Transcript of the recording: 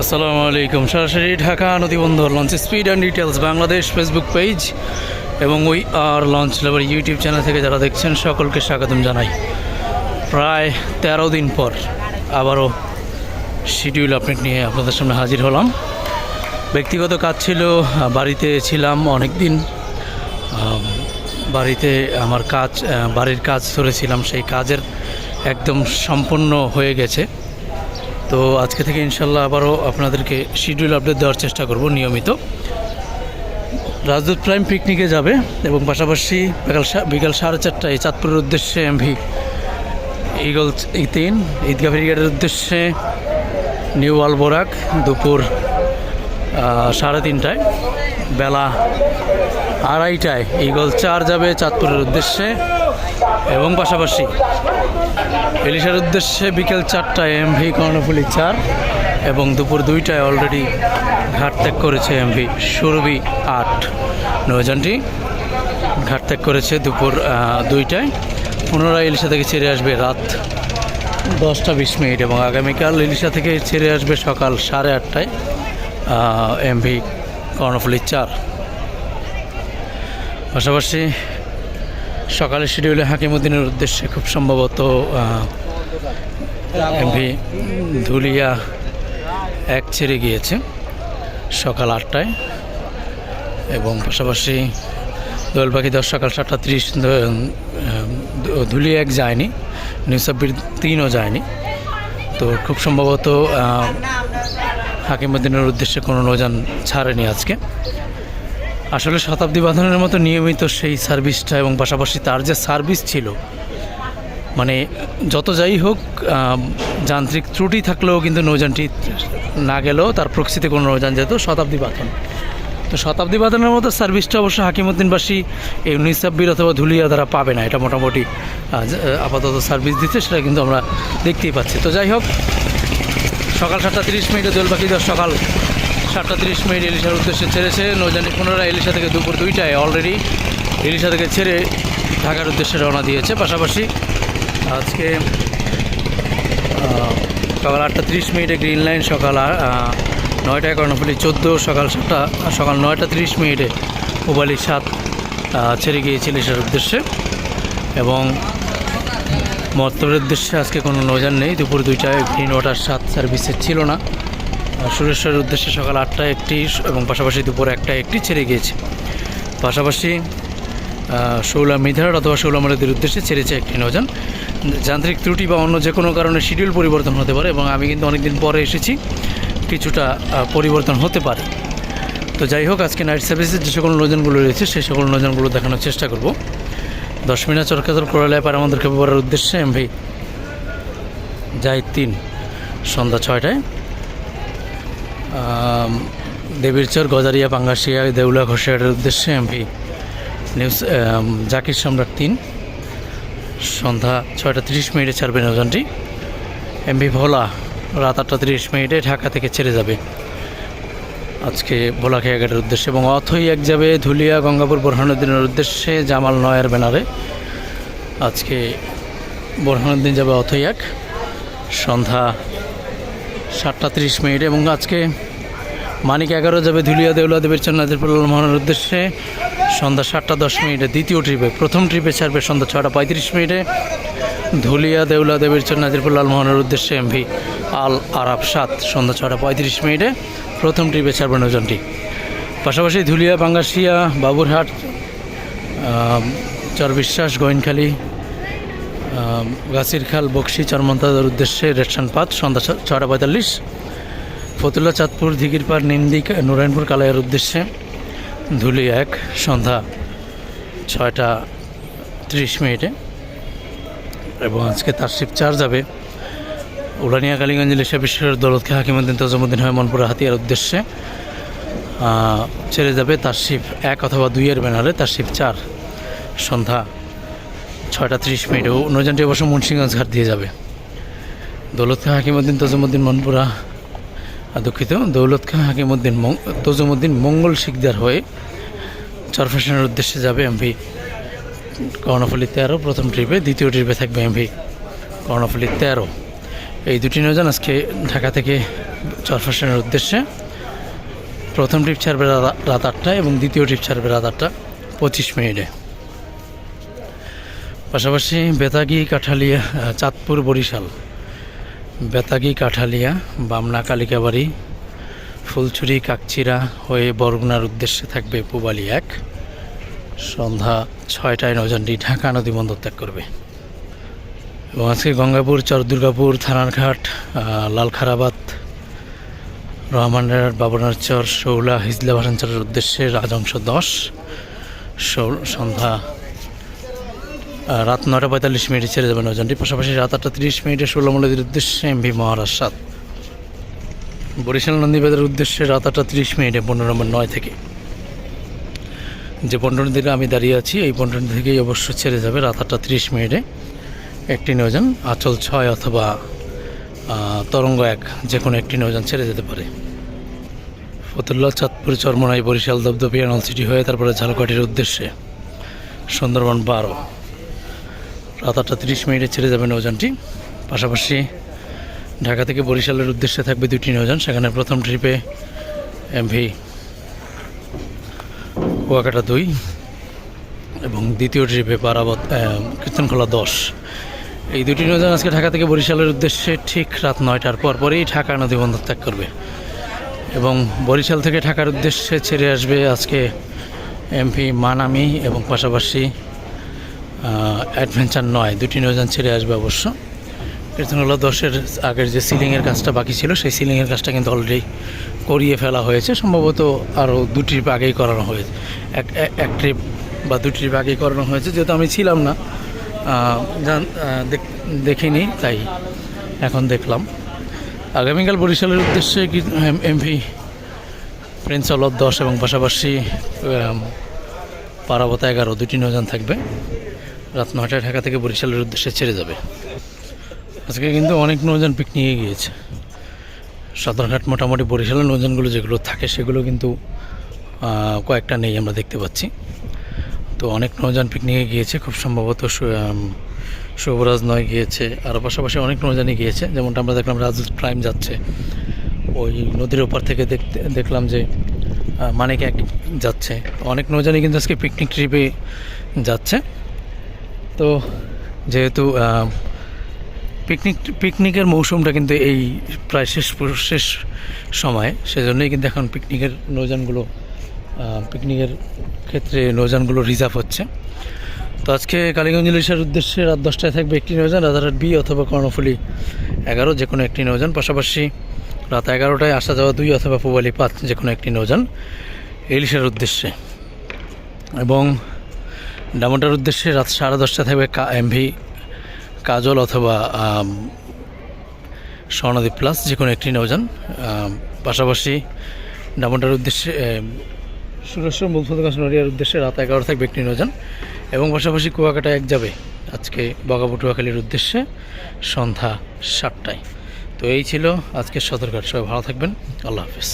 আসসালামু আলাইকুম। সরাসরি Dhaka নদীবন্দর launch speed and details Bangladesh Facebook page এবং we are launch labour YouTube channel থেকে যারা দেখছেন, সকলকে স্বাগতম জানাই। প্রায় তেরো দিন পর আবারও শিডিউল আপডেট নিয়ে আপনাদের সামনে হাজির হলাম। ব্যক্তিগত কাজ ছিল, বাড়িতে ছিলাম অনেক দিন বাড়িতে আমার কাজ বাড়ির কাজ ধরেছিলাম, সেই কাজের একদম সম্পূর্ণ হয়ে গেছে। তো আজকে থেকে ইনশাল্লাহ আবারও আপনাদেরকে শিডিউল আপডেট দেওয়ার চেষ্টা করব নিয়মিত। রাজদূত প্রাইম পিকনিকে যাবে এবং পাশাপাশি বিকাল বিকাল সাড়ে চারটায় চাঁদপুরের উদ্দেশ্যে এমভি ইগল তিন, ঈদগাহ ব্রিগেডের উদ্দেশ্যে নিউ আলবোরাক দুপুর সাড়ে তিনটায়। বেলা আড়াইটায় ইগল চার যাবে চাঁদপুরের উদ্দেশ্যে এবং পাশাপাশি এলিশার উদ্দেশ্যে বিকেল চারটায় এমভি কর্ণফুলি চার এবং দুপুর দুইটায় অলরেডি ঘাট ত্যাগ করেছে এমভি সুরভি আট। নৌযানটি ঘাট ত্যাগ করেছে দুপুর দুইটায়। পুনরায় ইলিশা থেকে ছেড়ে আসবে রাত দশটা বিশ মিনিট এবং আগামীকাল ইলিশা থেকে ছেড়ে আসবে সকাল সাড়ে আটটায় এমভি কর্ণফুলি চার। পাশাপাশি সকালের শিডিউলে হাকিমুদ্দিনের উদ্দেশ্যে খুব সম্ভবত এমভি ধুলিয়া এক ছেড়ে গিয়েছে সকাল আটটায় এবং পাশাপাশি দোয়েল পাখি দশ সকাল সাতটা তিরিশ ধুলিয়া এক যায়নি নিউসাব্বির তিনও যায়নি। তো খুব সম্ভবত হাকিমুদ্দিনের উদ্দেশ্যে কোনো নৌযান ছাড়েনি আজকে। আসলে শতাব্দী বাঁধনের মতো নিয়মিত সেই সার্ভিসটা এবং পাশাপাশি তার যে সার্ভিস ছিল মানে যত যাই হোক যান্ত্রিক ত্রুটি থাকলেও কিন্তু নৌযানটি না গেলেও তার প্রকৃতিতে কোনো নৌযান যেত শতাব্দী বাঁধন। তো শতাব্দী বাঁধনের মতো সার্ভিসটা অবশ্য হাকিমুদ্দিনবাসী এই নিসাব্বির অথবা ধুলিয়া দ্বারা পাবে না। এটা মোটামুটি আপাতত সার্ভিস দিচ্ছে, সেটা কিন্তু আমরা দেখতেই পাচ্ছি। তো যাই হোক, সকাল সাতটা তিরিশ মিনিটে দোল পাখি দশ সকাল সাতটা তিরিশ মিনিট ইলিশার উদ্দেশ্যে ছেড়েছে। নৌজানি পুনরায় ইলিশা থেকে দুপুর দুইটায় অলরেডি ইলিশা থেকে ছেড়ে ঢাকার উদ্দেশ্যে রওনা দিয়েছে। পাশাপাশি আজকে সকাল আটটা তিরিশ মিনিটে গ্রিন লাইন, সকাল নয়টায় কর্ণফুলি চোদ্দ, সকাল সাতটা, সকাল নয়টা তিরিশ মিনিটে পুবালি সাত ছেড়ে গিয়েছে ইলিশার উদ্দেশ্যে। এবং মর্তবের উদ্দেশ্যে আজকে কোনো নৌযান নেই। দুপুর দুইটায় গ্রিন ওয়াটার সাত সার্ভিসের ছিল না। সুরেশ্বরের উদ্দেশ্যে সকাল আটটায় একটি এবং পাশাপাশি দুপুর একটায় একটি ছেড়ে গিয়েছে। পাশাপাশি শৌলা মিধার অথবা শৌলা মারুদের উদ্দেশ্যে ছেড়েছে একটি নৌযান। যান্ত্রিক ত্রুটি বা অন্য যে কোনো কারণে শিডিউল পরিবর্তন হতে পারে এবং আমি কিন্তু অনেকদিন পরে এসেছি, কিছুটা পরিবর্তন হতে পারে। তো যাই হোক, আজকে নাইট সার্ভিসের যে সকল নৌযানগুলো রয়েছে সেই সকল নৌযানগুলো দেখানোর চেষ্টা করব। দশ মিনিট চরকাতর কোরালায় পার আমাদের খেপার উদ্দেশ্যে এমভি যাই তিন, সন্ধ্যা ছয়টায়। দেবীরচর গজারিয়া পাঙ্গাসিয়া দেউলা ঘোষাহাটের উদ্দেশ্যে এমভি নিউজ জাকির সম্রাট তিন সন্ধ্যা ছয়টা তিরিশ মিনিটে ছাড়বে নৌযানটি এমভি ভোলা রাত আটটা তিরিশ মিনিটে ঢাকা থেকে ছেড়ে যাবে আজকে ভোলা খেয়াঘাটের উদ্দেশ্যে এবং অথই এক যাবে ধুলিয়া গঙ্গাপুর বোরহানুদ্দিনের উদ্দেশ্যে জামাল নয়ের ব্যানারে আজকে বোরহানুদ্দিন যাবে অথই এক সন্ধ্যা সাতটা তিরিশ মিনিট এবং আজকে মানিক এগারো যাবে ধুলিয়া দেউলা দেবের চর নাজিরপুর মোহনের উদ্দেশ্যে সন্ধ্যা সাতটা দশ মিনিটে দ্বিতীয় ট্রিপে, প্রথম ট্রিপে ছাড়বে সন্ধ্যা ছটা পঁয়ত্রিশ মিনিটে ধুলিয়া দেউলা দেবের চর নাজিরপুর লালমোহনের উদ্দেশ্যে এমভি আল আরাব সাত, সন্ধ্যা ছটা পঁয়ত্রিশ মিনিটে প্রথম ট্রিপে ছাড়বে নৌজনটি। পাশাপাশি ধুলিয়া, বাঙ্গাসিয়া, বাবুরহাট চর বিশ্বাস গোয়েনখালী আম, গাছিরখাল বক্সি চরমন্তাদের উদ্দেশ্যে রেশন পাত সন্ধ্যা ছটা পঁয়তাল্লিশ। ফতুল্লা চাঁদপুর দিঘিরপাড় নিন্দিক নারায়ণপুর কালাইয়ের উদ্দেশ্যে ধুলি এক সন্ধ্যা ছয়টা ত্রিশ মিনিটে। এবং আজকে তার শিব চার যাবে উলানিয়া কালীগঞ্জ ইলিশা বিশ্বের দৌলতকে হাকিমুদ্দিন তজমুদ্দিন হয়ে মনপুরা হাতিয়ার উদ্দেশ্যে। ছেড়ে যাবে তার শিব এক অথবা দুইয়ের ব্যানারে তার শিব চার সন্ধ্যা ছয়টা ত্রিশ মিনিট। ও নৌযানটি অবশ্য মুন্সিগঞ্জ ঘাট দিয়ে যাবে। দৌলত খা হাকিমুদ্দিন তজুমুদ্দিন মনপুরা দুঃখিত দৌলত খা হাকিমুদ্দিন তজুমুদ্দিন মঙ্গল শিকদার হয়ে চরফেশনের উদ্দেশ্যে যাবে এমভি। কর্ণফুলি তেরো, প্রথম ট্রিপে দ্বিতীয় ট্রিপে থাকবে এমভি। কর্ণফুলি তেরো। এই দুটি নৌযান আজকে ঢাকা থেকে চরফাশনের উদ্দেশ্যে। প্রথম ট্রিপ ছাড়বে রাত আটটায় এবং দ্বিতীয় ট্রিপ ছাড়বে রাত আটটা পঁচিশ মিনিটে। পাশাপাশি বেতাগি কাঠালিয়া চাঁদপুর বরিশাল। বেতাগি কাঠালিয়া, বামনা কালিকাবাড়ি, ফুলছড়ি কাকচিরা হয়ে বরগুনার উদ্দেশ্যে থাকবে পুবালি এক। সন্ধ্যা ছয়টায় নৌযানটি ঢাকা নদী বন্দর ত্যাগ করবে। এবং আজকে গঙ্গাপুর চর দুর্গাপুর থানারঘাট লালখারাবাদ রহমানের বাবনার চর শৌলা, হিজলা ভাসানচরের উদ্দেশ্যে রাজংশ দশ। সন্ধ্যা রাত নটা পঁয়তাল্লিশ মিনিটে ছেড়ে যাবে নৌযানটি। পাশাপাশি রাত আটটা তিরিশ মিনিটে ষোলোমলের উদ্দেশ্যে এমভি মহারাজ সাত বরিশাল নন্দীবাজারের উদ্দেশ্যে রাত আটটা তিরিশ মিনিটে পনেরো নম্বর নয় থেকে। যে পনেরো দিকে আমি দাঁড়িয়ে আছি, এই পনেরো থেকেই অবশ্য ছেড়ে যাবে রাত আটটা তিরিশ মিনিটে একটি নৌযান, আচল ছয় অথবা তরঙ্গ এক যে কোনো একটি নৌযান ছেড়ে যেতে পারে। ফতুল্লা চাঁদপুর, চরমনাই, বরিশাল দবদবিয়া নলসিটি হয়ে তারপরে ঝালকাঠির উদ্দেশ্যে সুন্দরবন বারো। রাত আটটা তিরিশ মিনিটে ছেড়ে যাবে নৌযানটি। পাশাপাশি ঢাকা থেকে বরিশালের উদ্দেশ্যে থাকবে দুটি নৌযান, সেখানে প্রথম ট্রিপে এমভি কুয়াকাটা দুই এবং দ্বিতীয় ট্রিপে পারাবত কীর্তনখোলা দশ। এই দুটি নৌযান আজকে ঢাকা থেকে বরিশালের উদ্দেশ্যে ঠিক রাত নয়টার পর পরেই ঢাকা নদী বন্দর ত্যাগ করবে এবং বরিশাল থেকে ঢাকার উদ্দেশ্যে ছেড়ে আসবে আজকে এমপি মানামি এবং পাশাপাশি অ্যাডভেঞ্চার নয়, দুটি নৌযান ছেড়ে আসবে অবশ্য। কীর্তনগুলো দশের আগের যে সিলিংয়ের কাজটা বাকি ছিল, সেই সিলিংয়ের কাজটা কিন্তু অলরেডি করিয়ে ফেলা হয়েছে। সম্ভবত আরও দু ট্রিপ আগেই করানো হয়েছে। এক এক- ট্রিপ বা দু ট্রিপ আগেই করানো হয়েছে, যেহেতু আমি ছিলাম না। জান- দেখিনি, তাই এখন দেখলাম। আগামীকাল বরিশালের উদ্দেশ্যে এমভি প্রিন্স অলব দশ এবং পাশাপাশি পারাবত এগারো, দুটি নৌযান থাকবে। রাত নয়টায় ঢাকা থেকে বরিশালের উদ্দেশ্যে ছেড়ে যাবে। আজকে কিন্তু অনেক নৌযান পিকনিকে গিয়েছে। সদরঘাট মোটামুটি বরিশালের নৌযানগুলো যেগুলো থাকে সেগুলো কিন্তু কয়েকটা নেই আমরা দেখতে পাচ্ছি। তো অনেক নৌযান পিকনিকে গিয়েছে, খুব সম্ভবত শুভরাজ নয় গিয়েছে। আর পাশাপাশি অনেক নৌযানই গিয়েছে, যেমনটা আমরা দেখলাম রাজ প্রাইম যাচ্ছে। ওই নদীর ওপার থেকে দেখতে, দেখলাম যে মানিক এক যাচ্ছে। অনেক নৌযানই কিন্তু আজকে পিকনিক ট্রিপে যাচ্ছে। তো যেহেতু পিকনিক পিকনিকের মৌসুমটা কিন্তু এই প্রায় শেষ শেষ সময়, সেজন্যই কিন্তু এখন পিকনিকের নৌযানগুলো পিকনিকের ক্ষেত্রে নৌযানগুলো রিজার্ভ হচ্ছে। তো আজকে কালীগঞ্জ ইলিশের উদ্দেশ্যে রাত দশটায় থাকবে একটি নৌযান রাজারহাট বি অথবা কর্ণফুলি এগারো যে কোনো একটি নৌযান। পাশাপাশি রাত এগারোটায় আসা যাওয়া দুই অথবা পুবালি পাঁচ যে কোনো একটি নৌযান ইলিশের উদ্দেশ্যে। এবং ডামোটার উদ্দেশ্যে রাত সাড়ে দশটা থাকবে এমভি, কাজল অথবা স্বর্ণদ্বীপ প্লাস যে কোনো একটি নৌযান পাশাপাশি ডামোটার উদ্দেশ্যে সুরেশ্বর মূলফতকাশ নড়িয়ার উদ্দেশ্যে রাত এগারো থাকবে একটি নৌযান এবং পাশাপাশি কুয়াকাটা এক যাবে আজকে বগাপটুয়াখালীর উদ্দেশ্যে সন্ধ্যা সাতটায়। তো এই ছিল আজকের সদরঘাট সবাই ভালো থাকবেন। আল্লাহ হাফিজ।